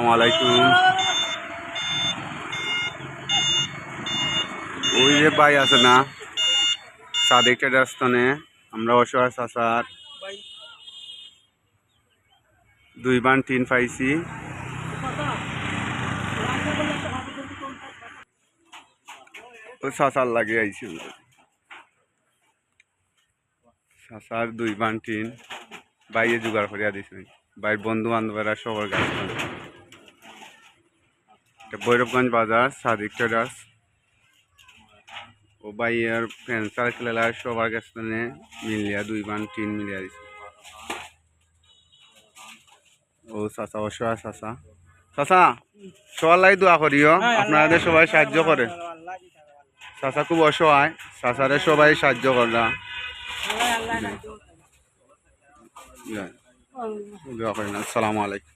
আসসালামাইকুম ওই যে ভাই আছে না, সাদেক ট্রেডার্সনে আমরা অসহায় চাষার দুই বান টিন পাইছি ওই চাষার লাগে আইছি। চাষার দুই বান টিন বাইরে জোগাড় করিয়া দিছে বাইর বন্ধু বান্ধবেরা সবার গাছ ভৈরবগঞ্জ বাজার সাদিক ট্রেডার্স ও বাইয়ের ফ্রেন্ড সার্কেল সবার কাছ থেকে মিলিয়া দুই বান তিন মিলিয়া দিছে। ও চাচা অসহায় চাচা। চাচা সবার লাই দোয়া করিও আপনাদের সবাই সাহায্য করে। চাচা খুব অসহায় চাচারে সবাই সাহায্য করলা। দোয়া করেন আসসালামু আলাইকুম।